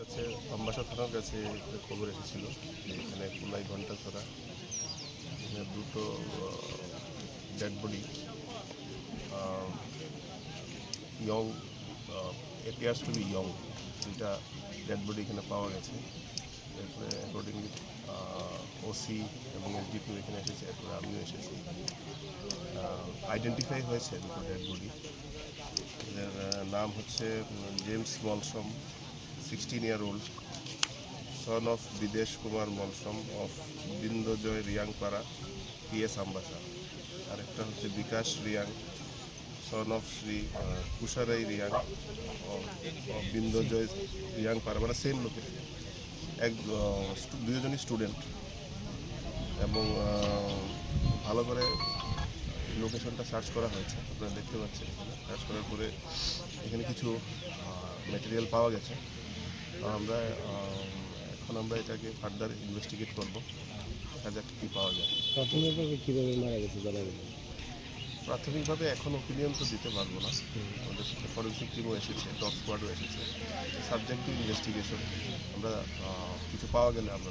কাছে আমবাসা থানার কাছে খবর এসেছিল এখানে কুলাই ঘণ্টা ছড়া, এখানে দুটো dead body young appears to be young দুইটা ডেড বডি এখানে পাওয়া গেছে। এরপরে অ্যাকর্ডিংলি ওসি এবং এসডিপিও এখানে এসেছে, এরপরে আমিও এসেছি। আইডেন্টিফাই হয়েছে দুটো ডেড বডি এদের নাম হচ্ছে James Molsom sixteen year old son of Bidesh Kumar Molsom of Bindajoy Reangpara PS Ambassa আরেকটা হচ্ছে Bikash Reang son of Shri ah, Kusharai Reang of- of Bindajoy Reangpara মানে সেম লোকেশন এক স্টু- দুজনই student এবং ভালো করে লোকেশনটা সার্চ করা হয়েছে আপনারা দেখতে পাচ্ছেন। সার্চ করার পরে এখানে কিছু ম্যাটেরিয়াল পাওয়া গেছে। আমরা এখন আমরা এটাকে ফার্দার ইনভেস্টিগেট করব। দেখা যাক কী পাওয়া যায়। প্রাথমিকভাবে কীভাবে মারা গেছে জানা গেল? প্রাথমিকভাবে এখন ওপিনিয়ন তো দিতে পারব না। আমাদের সাথে ফরেন্সিক টিমও এসেছে ডগ স্কোয়াডও এসেছে। সাবজেক্ট টু ইনভেস্টিগেশন আমরা কিছু পাওয়া গেলে আমরা